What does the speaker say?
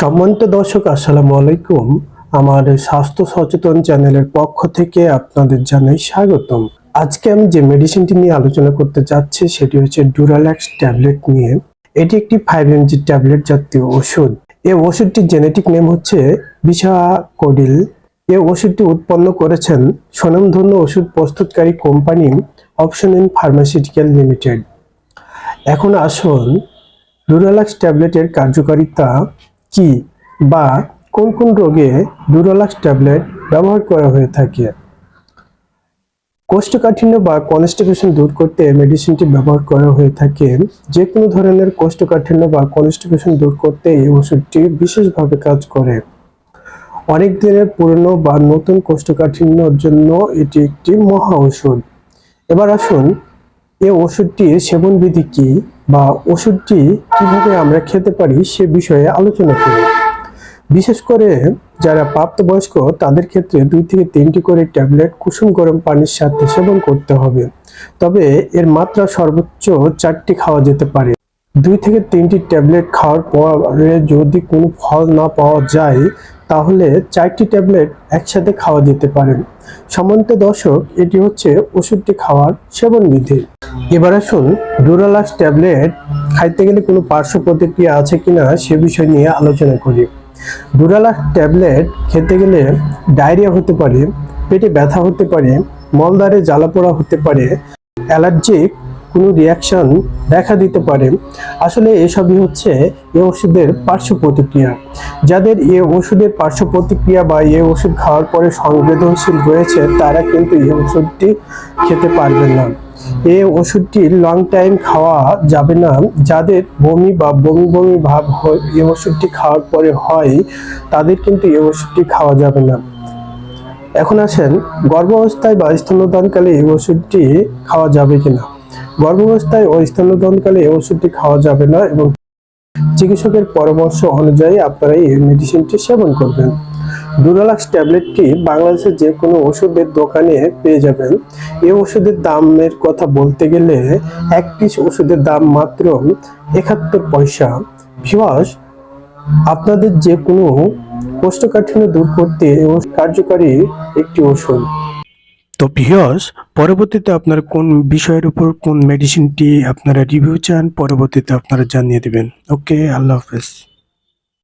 সম্মানিত দর্শক, আসসালামু আলাইকুম। আমার স্বাস্থ্য সচেতন চ্যানেলের পক্ষ থেকে আপনাদের জানাই স্বাগতম। আজকে আমি যে মেডিসিনটি নিয়ে আলোচনা করতে যাচ্ছি, সেটি হচ্ছে ডুরাল্যাক্স ট্যাবলেট নিয়ে। এটি একটি ফাইভ এমজি ট্যাবলেট জাতীয় ওষুধ। এই ওষুধটির জেনেটিক নেম হচ্ছে বিশা কোডিল এই ওষুধটি উৎপন্ন করেছেন স্বনামধন্য ওষুধ প্রস্তুতকারী company option in pharmaceutical limited এখন আসুন ডুরালাক্স ট্যাবলেটের কার্যকারিতা কি বা কোন কোন রোগে ডুরোলাক্স ট্যাবলেট ব্যবহার করা হয়ে থাকে? কোষ্ঠকাঠিন্য বা কনস্টিপেশন দূর করতে মেডিসিনটি ব্যবহার করা হয়ে থাকে। যে কোনো ধরনের কোষ্ঠকাঠিন্য বা কনস্টিপেশন দূর করতে এই ওষুধটি বিশেষভাবে কাজ করে। অনেক দিনের পুরনো বা নতুন কোষ্ঠকাঠিন্যর জন্য এটি একটি মহা ওষুধ। এবার আসুন এই ওষুধটির সেবনবিধি কি? বা ওষুধটি কীভাবে আমরা খেতে পারি সে বিষয়ে আলোচনা করি। বিশেষ করে যারা প্রাপ্তবয়স্ক, তাদের ক্ষেত্রে দুই থেকে তিনটি করে ট্যাবলেট কুসুম গরম পানির সাথে সেবন করতে হবে। তবে এর মাত্রা সর্বোচ্চ চারটি খাওয়া যেতে পারে। দুই থেকে তিনটি ট্যাবলেট খাওয়ার পরে যদি কোনো ফল না পাওয়া যায় তাহলে চারটি ট্যাবলেট একসাথে খাওয়া যেতে পারে। সম্মানিত দর্শক, এটি হচ্ছে ওষুধটি খাওয়ার সেবন বিধি এবার আসুন ডুরালাক্স ট্যাবলেট খাইতে গেলে কোনো পার্শ্ব প্রতিক্রিয়া আছে কিনা সে বিষয় নিয়ে আলোচনা করি। ডুরালাক্স ট্যাবলেট খেতে গেলে ডায়রিয়া হতে পারে, পেটে ব্যথা হতে পারে, মলদ্বারে জ্বালাপোড়া হতে পারে, অ্যালার্জিক কোনো রিয়াকশন দেখা দিতে পারে। আসলে এসবই হচ্ছে এ ওষুধের পার্শ্ব প্রতিক্রিয়া। যাদের এ ওষুধের পার্শ্ব প্রতিক্রিয়া বা এ ওষুধ খাওয়ার পরে সংবেদনশীল রয়েছে, তারা কিন্তু এই ওষুধটি খেতে পারবেন না। এ ওষুধটি লং টাইম খাওয়া যাবে না। যাদের বমি বা বমি বমি ভাব হয় এই ওষুধটি খাওয়ার পরে হয়, তাদের কিন্তু এই ওষুধটি খাওয়া যাবে না। এখন আসেন, গর্ভাবস্থায় বা স্তন্যদানকালে এই ওষুধটি খাওয়া যাবে কিনা? গর্ভাবস্থায় ও স্তন্যদানকালে এই ওষুধটি খাওয়া যাবে না এবং চিকিৎসকের পরামর্শ অনুযায়ী আপনারা এই মেডিসিনটি সেবন করবেন। ডুরালাক্স ট্যাবলেটটি বাংলাদেশের যে কোনো ওষুধের দোকানে পেয়ে যাবেন। এই ওষুধের দামের কথা বলতে গেলে এক পিস ওষুধের দাম মাত্র একাত্তর পয়সা। ভিওয়াস আপনাদের যে কোনো কোষ্ঠকাঠিন্য দূর করতে কার্যকারী একটি ওষুধ। তো ভিওস পরবর্তীতে আপনার কোন বিষয়ের উপর কোন মেডিসিনটি আপনারা রিভিউ চান, পরবর্তীতে আপনারা জানিয়ে দেবেন। ওকে আল্লাহ হাফেজ।